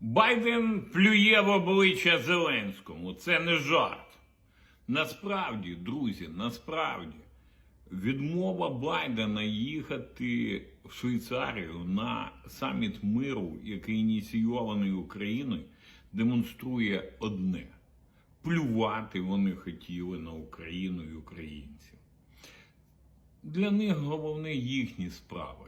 Байден плює в обличчя Зеленському. Це не жарт. Насправді, друзі, насправді, відмова Байдена їхати в Швейцарію на саміт миру, який ініційований Україною, демонструє одне: плювати вони хотіли на Україну і українців. Для них головне їхні справи.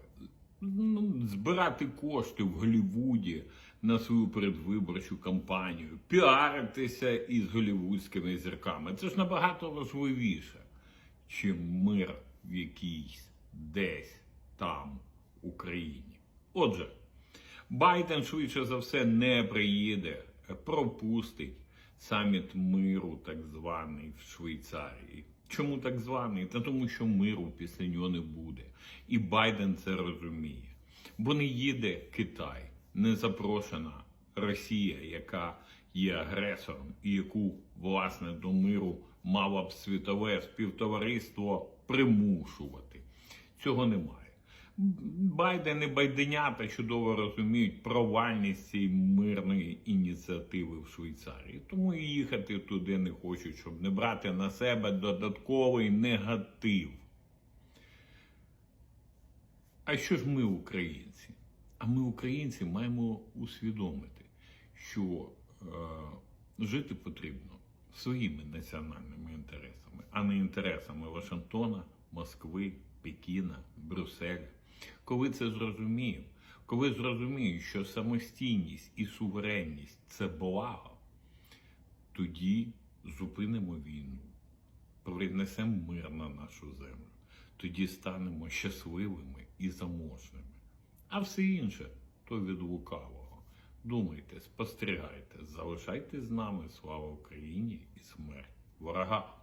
Ну, збирати кошти в Голлівуді на свою передвиборчу кампанію, піаритися із голівудськими зірками. Це ж набагато важливіше, чим мир в якійсь десь там Україні. Отже, Байден швидше за все не приїде, пропустить саміт миру, так званий в Швейцарії. Чому так званий? Та тому, що миру після нього не буде. І Байден це розуміє. Бо не їде Китай, не запрошена Росія, яка є агресором, і яку, власне, до миру мало б світове співтовариство примушувати. Цього немає. Байден і байденята чудово розуміють провальність цієї мирної ініціативи в Швейцарії. Тому і їхати туди не хочуть, щоб не брати на себе додатковий негатив. А що ж ми, українці? А ми, українці, маємо усвідомити, що е, жити потрібно своїми національними інтересами, а не інтересами Вашингтона, Москви, Пекіна, Брюсселя. Коли це зрозуміємо, коли зрозуміють, що самостійність і суверенність це благо, тоді зупинимо війну, принесемо мир на нашу землю, тоді станемо щасливими і заможними. А все інше то від лукавого. Думайте, спостерігайте, залишайтесь з нами, слава Україні і смерть ворога.